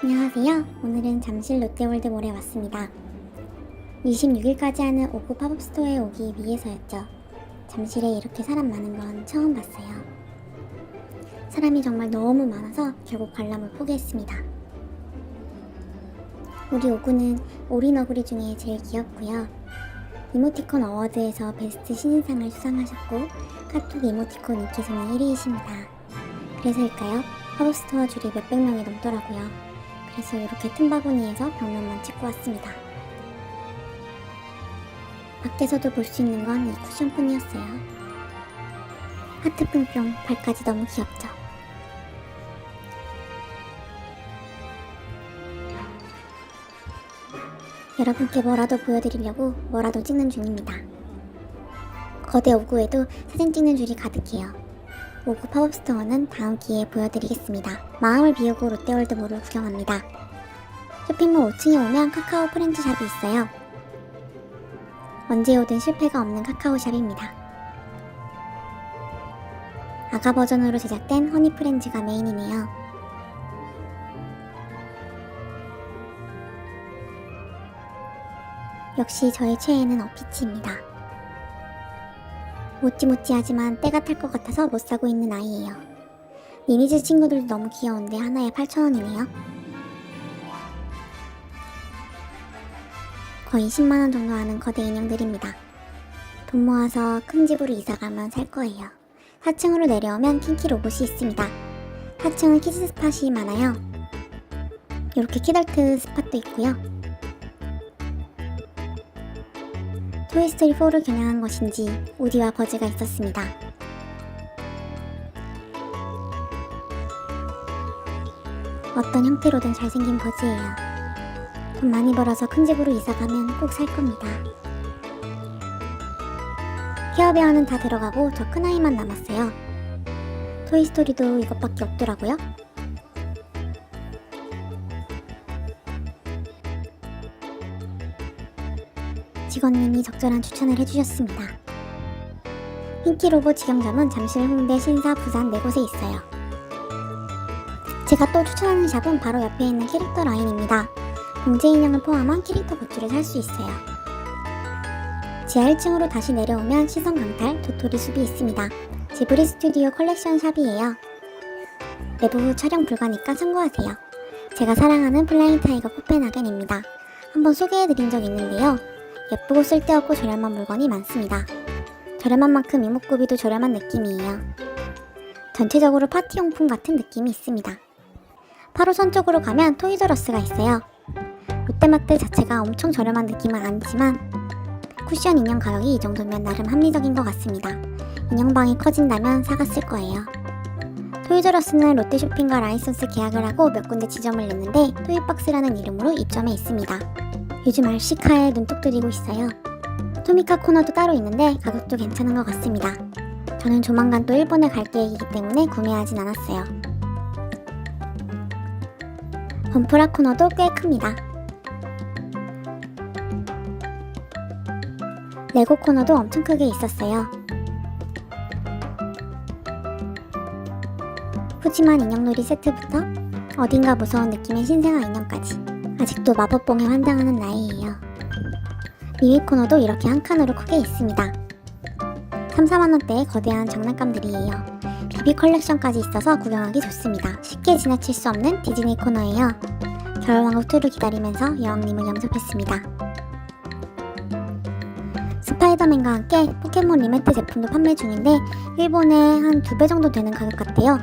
안녕하세요. 오늘은 잠실 롯데월드 몰에 왔습니다. 26일까지 하는 오구 팝업 스토어에 오기 위해서였죠. 잠실에 이렇게 사람 많은 건 처음 봤어요. 사람이 정말 너무 많아서 결국 관람을 포기했습니다. 우리 오구는 오리너구리 중에 제일 귀엽고요. 이모티콘 어워드에서 베스트 신인상을 수상하셨고 카톡 이모티콘 인기 순위 1위이십니다. 그래서일까요? 팝업 스토어 줄이 몇백 명이 넘더라고요. 그래서 이렇게 틈바구니에서 벽면만 찍고 왔습니다. 밖에서도 볼 수 있는 건 이 쿠션뿐이었어요. 하트 뿅뿅 발까지 너무 귀엽죠? 여러분께 뭐라도 보여드리려고 뭐라도 찍는 중입니다. 거대 오구에도 사진 찍는 줄이 가득해요. 오구 팝업스토어는 다음 기회에 보여드리겠습니다. 마음을 비우고 롯데월드몰을 구경합니다. 쇼핑몰 5층에 오면 카카오 프렌즈샵이 있어요. 언제 오든 실패가 없는 카카오샵입니다. 아가 버전으로 제작된 허니 프렌즈가 메인이네요. 역시 저의 최애는 어피치입니다. 모찌모찌하지만 때가 탈 것 같아서 못 사고 있는 아이예요. 리니지 친구들도 너무 귀여운데 하나에 8,000원이네요. 거의 10만원 정도 하는 거대 인형들입니다. 돈 모아서 큰 집으로 이사가면 살 거예요. 4층으로 내려오면 kin키 로봇이 있습니다. 4층은 키즈 스팟이 많아요. 이렇게 키덜트 스팟도 있고요. 토이스토리 4를 겨냥한 것인지 우디와 버즈가 있었습니다. 어떤 형태로든 잘생긴 버즈예요. 돈 많이 벌어서 큰 집으로 이사 가면 꼭 살 겁니다. 케어 베어는 다 들어가고 저 큰 아이만 남았어요. 토이스토리도 이것밖에 없더라고요. 직원님이 적절한 추천을 해주셨습니다. 핑키로봇 직영점은 잠실, 홍대, 신사, 부산 네 곳에 있어요. 제가 또 추천하는 샵은 바로 옆에 있는 캐릭터 라인입니다. 봉제 인형을 포함한 캐릭터 굿즈를 살 수 있어요. 지하 1층으로 다시 내려오면 시선 강탈 도토리 숲이 있습니다. 지브리 스튜디오 컬렉션 샵이에요. 내부 촬영 불가니까 참고하세요. 제가 사랑하는 플라잉 타이거 코펜하겐입니다. 한번 소개해드린 적 있는데요. 예쁘고 쓸데없고 저렴한 물건이 많습니다. 저렴한 만큼 이목구비도 저렴한 느낌이에요. 전체적으로 파티용품 같은 느낌이 있습니다. 8호선 쪽으로 가면 토이저러스가 있어요. 롯데마트 자체가 엄청 저렴한 느낌은 아니지만 쿠션 인형 가격이 이 정도면 나름 합리적인 것 같습니다. 인형방이 커진다면 사갔을 거예요. 토이저러스는 롯데 쇼핑과 라이선스 계약을 하고 몇 군데 지점을 냈는데 토이박스라는 이름으로 입점해 있습니다. 요즘 알시카에 눈독 들이고 있어요. 토미카 코너도 따로 있는데 가격도 괜찮은 것 같습니다. 저는 조만간 또 일본에 갈 계획이기 때문에 구매하진 않았어요. 범프라 코너도 꽤 큽니다. 레고 코너도 엄청 크게 있었어요. 푸짐한 인형놀이 세트부터 어딘가 무서운 느낌의 신생아 인형까지 아직도 마법봉에 환장하는 나이예요. 미미 코너도 이렇게 한 칸으로 크게 있습니다. 3, 4만원대의 거대한 장난감들이에요. 비비 컬렉션까지 있어서 구경하기 좋습니다. 쉽게 지나칠 수 없는 디즈니 코너예요. 겨울왕국 2를 기다리면서 여왕님을 영접했습니다. 스파이더맨과 함께 포켓몬 리메트 제품도 판매 중인데 일본에 한 두 배 정도 되는 가격 같대요.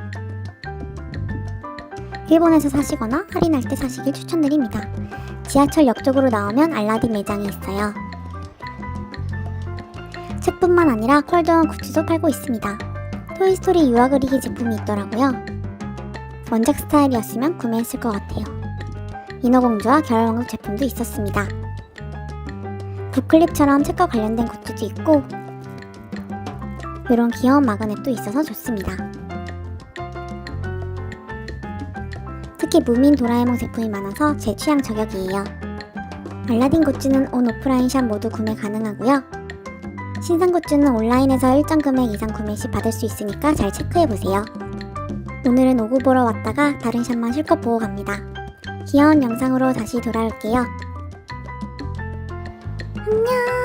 일본에서 사시거나 할인할 때 사시길 추천드립니다. 지하철 역 쪽으로 나오면 알라딘 매장이 있어요. 책뿐만 아니라 컬드원 굿즈도 팔고 있습니다. 토이스토리 유화 그리기 제품이 있더라고요. 원작 스타일이었으면 구매했을 것 같아요. 인어공주와 겨울왕국 제품도 있었습니다. 부클립처럼 책과 관련된 굿즈도 있고 이런 귀여운 마그넷도 있어서 좋습니다. 특히 무민 도라에몽 제품이 많아서 제 취향 저격이에요. 알라딘 굿즈는 온 오프라인 샵 모두 구매 가능하고요. 신상 굿즈는 온라인에서 일정 금액 이상 구매 시 받을 수 있으니까 잘 체크해보세요. 오늘은 오구 보러 왔다가 다른 샵만 실컷 보고 갑니다. 귀여운 영상으로 다시 돌아올게요. 안녕!